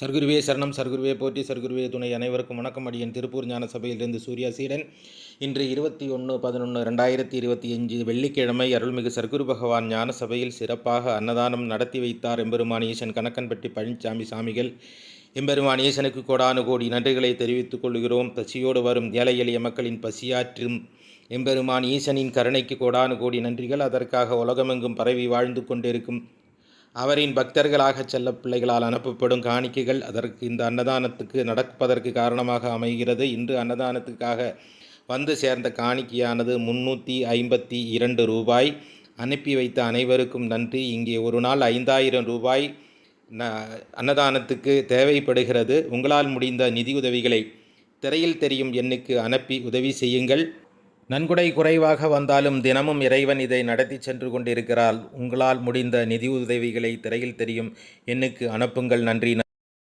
சர்க்குருவே சரணம் சர்க்குருவே போற்றி சர்க்குருவே துணை. அனைவருக்கும் வணக்கம். அடியன் திருப்பூர் ஞான சபையிலிருந்து சூர்யா சீடன். இன்று இருபத்தி ஒன்று பதினொன்று ரெண்டாயிரத்தி இருபத்தி அஞ்சு வெள்ளிக்கிழமை அருள்மிகு சர்க்குரு பகவான் ஞான சபையில் சிறப்பாக அன்னதானம் நடத்தி வைத்தார் எம்பெருமான் ஈசன் கணக்கன்பட்டி பழனிசாமி சாமிகள். எம்பெருமான் ஈசனுக்கு கோடானு கோடி நன்றிகளை தெரிவித்துக் கொள்கிறோம். பசியோடு வரும் ஏழை எளிய மக்களின் பசியாற்றும் எம்பெருமான் ஈசனின் கருணைக்கு கோடானு கோடி நன்றிகள். அதற்காக உலகமெங்கும் பரவி வாழ்ந்து கொண்டிருக்கும் அவரின் பக்தர்களாக செல்ல பிள்ளைகளால் அனுப்பப்படும் காணிக்கைகள் அதற்கு இந்த அன்னதானத்துக்கு நடப்பதற்கு காரணமாக அமைகிறது. இன்று அன்னதானத்துக்காக வந்து சேர்ந்த காணிக்கையானது முன்னூற்றி ஐம்பத்தி இரண்டு ரூபாய். அனுப்பி வைத்த அனைவருக்கும் நன்றி. இங்கே ஒரு நாள் ஐந்தாயிரம் ரூபாய் ந அன்னதானத்துக்கு தேவைப்படுகிறது. உங்களால் முடிந்த நிதியுதவிகளை திரையில் தெரியும் எண்ணுக்கு அனுப்பி உதவி செய்யுங்கள். நன்கொடை குறைவாக வந்தாலும் தினமும் இறைவன் இதை நடத்தி சென்று கொண்டிருக்கிறாள். உங்களால் முடிந்த நிதி உதவிகளை திரையில் தெரியும். எண்ணுக்கு அனுப்புங்கள். நன்றி.